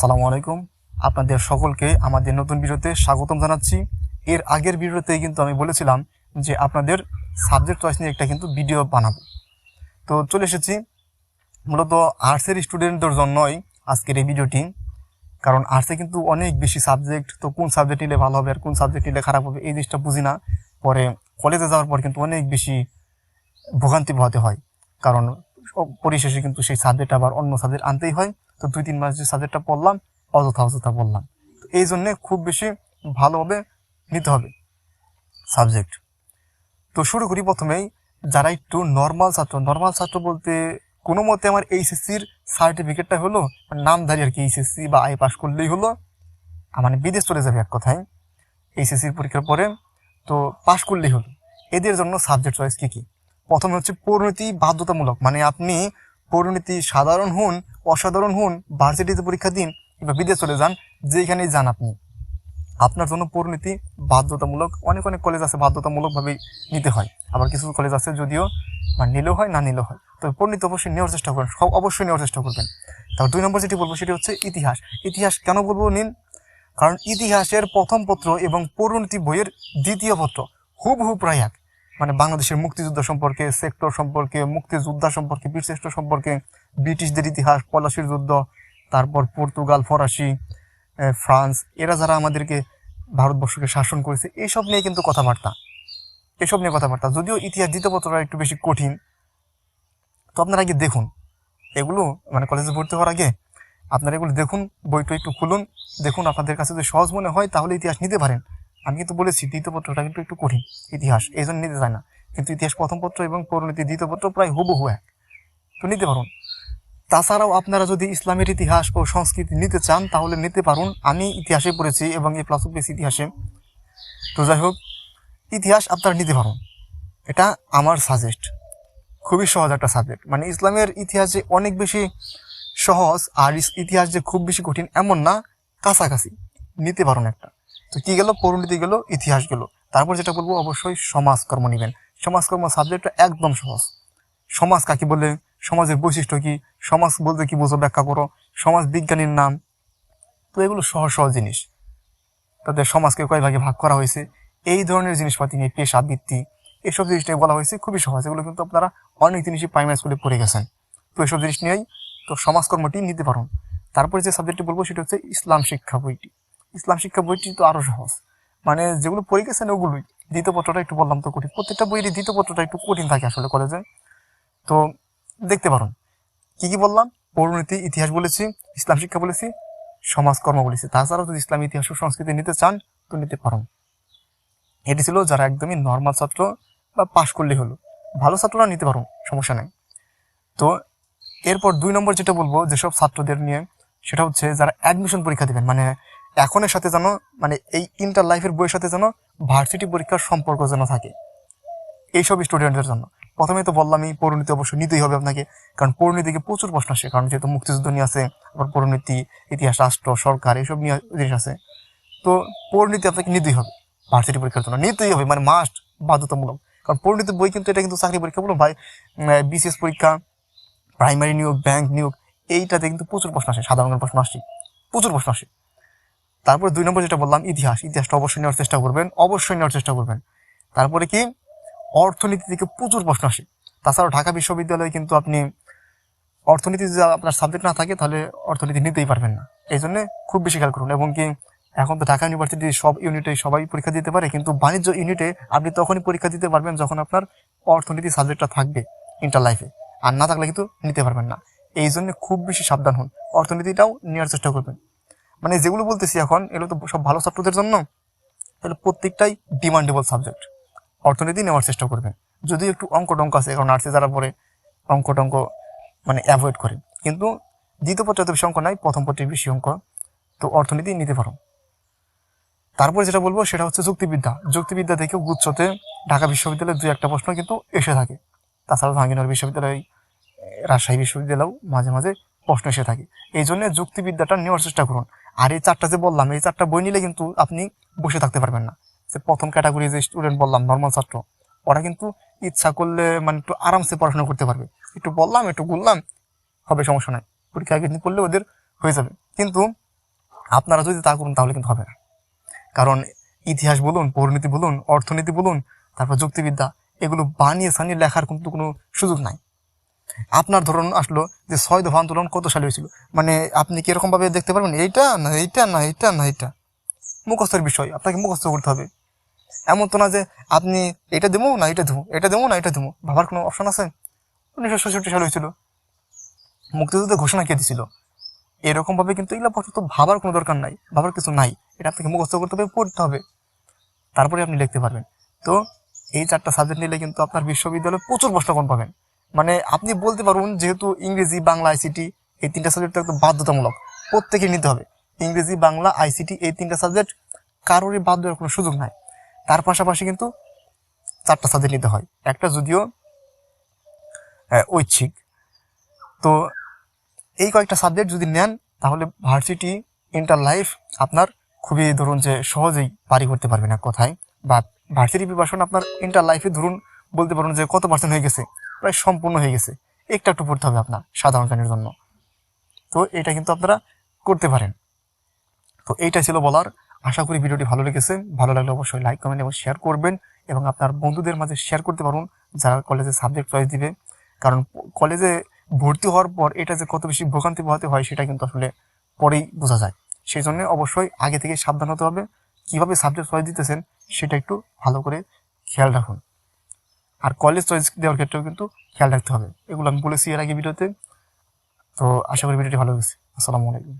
সালামু আলাইকুম। আপনাদের সকলকে আমাদের নতুন ভিডিওতে স্বাগতম জানাচ্ছি। এর আগের ভিডিওতে কিন্তু আমি বলেছিলাম যে আপনাদের সাবজেক্ট চয়েস নিয়ে একটা কিন্তু ভিডিও বানাবো। তো চলে এসেছি। মূলত আর্টসের স্টুডেন্টদের জন্যই আজকের এই ভিডিওটি কারণ আর্টসে কিন্তু অনেক বেশি সাবজেক্ট তো কোন সাবজেক্ট নিলে ভালো হবে আর কোন সাবজেক্ট নিলে খারাপ হবে এই জিনিসটা বুঝি না। পরে কলেজে যাওয়ার পর কিন্তু অনেক বেশি ভোগান্তি পোহাতে হয়। কারণ পরিশেষে কিন্তু সেই সাবজেক্ট আবার অন্য সাবজেক্ট আনতেই হয়। তো দুই, তিন মাস যে সাবজেক্টটা পড়লাম, অযথা অযথা পড়লাম। তো এই জন্যে খুব বেশি ভালোভাবে নিতে হবে সাবজেক্ট। তো শুরু করি প্রথমেই, যারা একটু নর্মাল ছাত্র নর্মাল ছাত্র বলতে কোনো মতে আমার এইচএসসির সার্টিফিকেটটা হলো, নামধারী আর কি এইচএসসি বা আই পাস করলেই হলো। মানে বিদেশ চলে যাবে এক কথায় এইচএসসির পরীক্ষার পরে। তো পাশ করলেই হলো। এদের জন্য সাবজেক্ট চয়েস কী কী? প্রথমে হচ্ছে পরিণতি বাধ্যতামূলক মানে আপনি পরিণতি সাধারণ হন, অসাধারণ হন ভার্সিটিতে পরীক্ষা দিন কিংবা বিদেশ চলে যান যেখানেই যান আপনি। আপনার জন্য পরিণতি বাধ্যতামূলক, অনেক অনেক কলেজ আছে বাধ্যতামূলকভাবেই নিতে হয়। আবার কিছু কলেজ আছে যদিও মানে নিলেও হয়, না নিলেও হয়। তো পরিণতি অবশ্যই নেওয়ার চেষ্টা করবেন, সব অবশ্যই নেওয়ার চেষ্টা করবেন। তারপর দুই নম্বর যেটি বলব, সেটি হচ্ছে ইতিহাস। ইতিহাস কেন বলব নিন? কারণ ইতিহাসের প্রথম পত্র এবং পরিণতি বইয়ের দ্বিতীয় পত্র হুবহু প্রায় এক। মানে বাংলাদেশের মুক্তিযুদ্ধ সম্পর্কে, সেক্টর সম্পর্কে, মুক্তিযোদ্ধা সম্পর্কে, বীরশ্রেষ্ঠ সম্পর্কে, ব্রিটিশদের ইতিহাস, পলাশির যুদ্ধ, তারপর পর্তুগাল, ফরাসি ফ্রান্স, এরা যারা আমাদেরকে ভারতবর্ষকে শাসন করেছে এইসব নিয়ে কিন্তু কথাবার্তা। এসব নিয়ে কথাবার্তা। যদিও ইতিহাস দ্বিতীয় একটু বেশি কঠিন, তো আপনারা আগে দেখুন। এগুলো মানে কলেজে ভর্তি হওয়ার আগে আপনারা এগুলো দেখুন, বইটা একটু খুলুন, দেখুন আপনাদের কাছে যদি সহজ মনে হয়, তাহলে ইতিহাস নিতে পারেন। আমি কিন্তু বলেছি দ্বিতীয় পত্রটা কিন্তু একটু কঠিন, ইতিহাস এই জন্য নিতে চায় না। কিন্তু ইতিহাস প্রথম পত্র এবং পরিণতি দ্বিতীয় পত্র প্রায় হুবহু এক। তো নিতে পারুন। তাছাড়াও আপনারা যদি ইসলামের ইতিহাস ও সংস্কৃতি নিতে চান, তাহলে নিতে পারুন। আমি ইতিহাসে পড়েছি এবং এই প্লাস বেস ইতিহাসে। তো যাই হোক, ইতিহাস আপনারা নিতে পারুন। এটা আমার সাজেস্ট খুবই সহজ একটা সাবজেক্ট মানে ইসলামের ইতিহাস যে অনেক বেশি সহজ, আর ইতিহাস যে খুব বেশি কঠিন, এমন না, কাছাকাছি। নিতে পারুন একটা। তো কি গেল? পরিণতি গেল, ইতিহাস গেল। তারপর যেটা বলব, অবশ্যই সমাজকর্ম নেবেন। সমাজকর্ম সাবজেক্টটা একদম সহজ। সমাজ কাকে বলে? সমাজের বৈশিষ্ট্য কি? সমাজ বলতে কি বোঝো? ব্যাখ্যা করো। সমাজ বিজ্ঞানীর নাম। তো এগুলো সহজ সহজ জিনিস। তাদের সমাজকে কয় ভাগে ভাগ করা হয়েছে? এই ধরনের জিনিসপাতি নিয়ে পেশা বৃত্তি এসব জিনিস নিয়ে বলা হয়েছে, খুবই সহজ। এগুলো কিন্তু আপনারা অনেক জিনিসই প্রাইমারি স্কুলে পড়ে গেছেন। তো এসব জিনিস নিয়েই তো সমাজকর্মটি নিতে পারুন। তারপরে যে সাবজেক্টটি বলব, সেটা হচ্ছে ইসলাম শিক্ষা বইটি। ইসলাম শিক্ষা বইটি তো আরও সহজ। মানে যেগুলো পড়ে গেছেন ওগুলোই। দ্বিতীয় পত্রটা একটু বললাম তো কঠিন। প্রত্যেকটা বইয়েরই দ্বিতীয় পত্রটা একটু কঠিন থাকে আসলে কলেজে তো দেখতে পারুন, কি কি বললাম? পরিণতি ইতিহাস বলেছি, ইসলাম শিক্ষা বলেছি, সমাজকর্ম বলেছি। তাছাড়াও যদি ইসলাম, ইতিহাস ও সংস্কৃতি নিতে চান, তো নিতে পারুন। এটি ছিল যারা একদমই নর্মাল ছাত্র বা পাশ করলেই হলো। ভালো ছাত্ররা নিতে পারুন, সমস্যা নেই। তো এরপর দুই নম্বর যেটা বলব, যেসব ছাত্রদের নিয়ে, সেটা হচ্ছে যারা অ্যাডমিশন পরীক্ষা দেবেন। মানে এখনের সাথে যেন মানে এই ইন্টার লাইফের বইয়ের সাথে যেন ভার্সিটি পরীক্ষার সম্পর্ক যেন থাকে। এইসব স্টুডেন্টদের জন্য। প্রথমে তো বললামই পরিণতি অবশ্যই নিতেই হবে আপনাকে, কারণ পরিণতি থেকে প্রচুর প্রশ্ন আসে, কারণ যেহেতু মুক্তিযুদ্ধ নিয়ে আছে, আবার পরিণতি ইতিহাস, রাষ্ট্র, সরকার এইসব নিয়ে জিনিস আছে। তো পরিণতি আপনাকে নিতেই হবে ভার্সিটি পরীক্ষার জন্য। নিতেই হবে মানে মাস্ট বাধ্যতামূলক। কারণ পরিণতি বই কিন্তু এটা কিন্তু চাকরি পরীক্ষা, বলুন ভাই বিসিএস পরীক্ষা প্রাইমারি নিয়োগ ব্যাংক নিয়োগ, এইটাতে কিন্তু প্রচুর প্রশ্ন আসে, সাধারণ প্রশ্ন আসে, প্রচুর প্রশ্ন আসে। তারপরে দুই নম্বর যেটা বললাম, ইতিহাস। ইতিহাসটা অবশ্যই নেওয়ার চেষ্টা করবেন, অবশ্যই নেওয়ার চেষ্টা করবেন। তারপরে কি? অর্থনীতি থেকে প্রচুর প্রশ্ন আসে। তাছাড়াও ঢাকা বিশ্ববিদ্যালয়ে কিন্তু আপনি অর্থনীতি যদি আপনার সাবজেক্ট না থাকে, তাহলে অর্থনীতি নিতেই পারবেন না। এই জন্য খুব বেশি খেয়াল করুন। এবং কি, এখন তো ঢাকা ইউনিভার্সিটি সব ইউনিটে সবাই পরীক্ষা দিতে পারে, কিন্তু বাণিজ্য ইউনিটে আপনি তখনই পরীক্ষা দিতে পারবেন যখন আপনার অর্থনীতি সাবজেক্টটা থাকবে ইন্টার লাইফে আর না থাকলে কিন্তু নিতে পারবেন না। এই জন্য খুব বেশি সাবধান হন। অর্থনীতিটাও নেওয়ার চেষ্টা করবেন। মানে যেগুলো বলতেছি এখন, এগুলো তো সব ভালো ছাত্রদের জন্য। তাহলে প্রত্যেকটাই ডিমান্ডেবল সাবজেক্ট অর্থনীতি নেওয়ার চেষ্টা করবেন যদি একটু অঙ্ক টঙ্ক আছে, কারণ আর্টসে যারা পড়ে, অঙ্ক টঙ্ক মানে অ্যাভয়েড করে। কিন্তু দ্বিতীয় পত্রে এত বেশি অঙ্ক নাই, প্রথম পত্রে বেশি অঙ্ক। তো অর্থনীতি নিতে পারো। তারপরে যেটা বলব, সেটা হচ্ছে যুক্তিবিদ্যা। যুক্তিবিদ্যা থেকে গুচ্ছতে ঢাকা বিশ্ববিদ্যালয়ের দু একটা প্রশ্ন কিন্তু এসে থাকে। তাছাড়াও জাহাঙ্গীরনগর বিশ্ববিদ্যালয়, রাজশাহী বিশ্ববিদ্যালয়েও মাঝে মাঝে প্রশ্ন এসে থাকে। এই জন্য যুক্তিবিদ্যাটা নেওয়ার চেষ্টা করুন। আর এই চারটা যে বললাম, এই চারটা বই নিলে কিন্তু আপনি বসে থাকতে পারবেন না। যে প্রথম ক্যাটাগরি যে স্টুডেন্ট বললাম নর্মাল ছাত্র, ওরা কিন্তু ইচ্ছা করলে মানে একটু আরামসে পড়াশোনা করতে পারবে। একটু বললাম একটু বললাম হবে, সমস্যা নাই। পরীক্ষা দিন পড়লে ওদের হয়ে যাবে। কিন্তু আপনারা যদি তা করুন, তাহলে কিন্তু হবে না। কারণ ইতিহাস বলুন পরিণতি বলুন, অর্থনীতি বলুন, তারপর যুক্তিবিদ্যা, এগুলো বানিয়ে সানিয়ে লেখার কিন্তু কোনো সুযোগ নাই। আপনার ধরুন আসলো যে ছয় দফা আন্দোলন কত সালে হয়েছিল? মানে আপনি কি এরকমভাবে দেখতে পারবেন? এইটা না এইটা না এইটা না, এইটা। মুখস্থের বিষয়, আপনাকে মুখস্থ করতে হবে। এমন তো না যে আপনি এটা দেবো না, এটা দেবো এটা দেবো না, এটা দেবো। ভাবার কোনো অপশন আছে? উনিশশো ছেষট্টি সালে হয়েছিল। মুক্তিযুদ্ধের ঘোষণা কে দিছিল? এরকমভাবে কিন্তু এগুলো আপাতত ভাবার কোনো দরকার নাই, ভাবার কিছু নাই। এটা আপনাকে মুখস্থ করতে হবে, পড়তে হবে। তারপরে আপনি লিখতে পারবেন। তো এই চারটা সাবজেক্ট নিলে কিন্তু আপনার বিশ্ববিদ্যালয়ে প্রচুর প্রশ্ন কম পাবেন। মানে আপনি বলতে পারুন যেহেতু ইংরেজি বাংলা আইসিটি এই তিনটা সাবজেক্ট একদম বাধ্যতামূলক, প্রত্যেকে নিতে হবে। ইংরেজি, বাংলা আইসিটি এই তিনটা সাবজেক্ট কারোরই বাদ দেওয়ার কোনো সুযোগ নাই। তার পাশাপাশি কিন্তু চারটা সাবজেক্ট নিতে হয়। একটা যদিও ঐচ্ছিক। তো এই কয়েকটা সাবজেক্ট যদি নেন, তাহলে ভার্সিটি ইন্টার লাইফ আপনার খুবই ধরুন যে সহজেই পারি করতে পারবে না কথায়। বা ভার্সিটি প্রিপারেশন আপনার ইন্টার লাইফে ধরুন বলতে পারুন যে কত পার্সেন্ট হয়ে গেছে। প্রায় সম্পূর্ণ হয়ে গেছে। একটু একটু পড়তে হবে আপনার সাধারণ জ্ঞানের জন্য। তো এটা কিন্তু আপনারা করতে পারেন। তো এইটা ছিল বলার। আশা করি ভিডিওটি ভালো লেগেছে। ভালো লাগলে অবশ্যই লাইক কমেন্ট এবং শেয়ার করবেন এবং আপনার বন্ধুদের মাঝে শেয়ার করতে পারুন যারা কলেজে সাবজেক্ট চয়েস দিবে। কারণ কলেজে ভর্তি হওয়ার পর এটা যে কত বেশি ভোগান্তি পোহাতে হয় সেটা কিন্তু আসলে পরেই বোঝা যায়। সেই জন্য অবশ্যই আগে থেকে সাবধান হতে হবে। কীভাবে সাবজেক্ট চয়েস দিতেছেন সেটা একটু ভালো করে খেয়াল রাখুন। আর কলেজ চয়েস দেওয়ার ক্ষেত্রেও কিন্তু খেয়াল রাখতে হবে। এগুলো আমি বলেছি এর আগে ভিডিওতে। তো আশা করি ভিডিওটি ভালো হয়েছে আসসালামু আলাইকুম।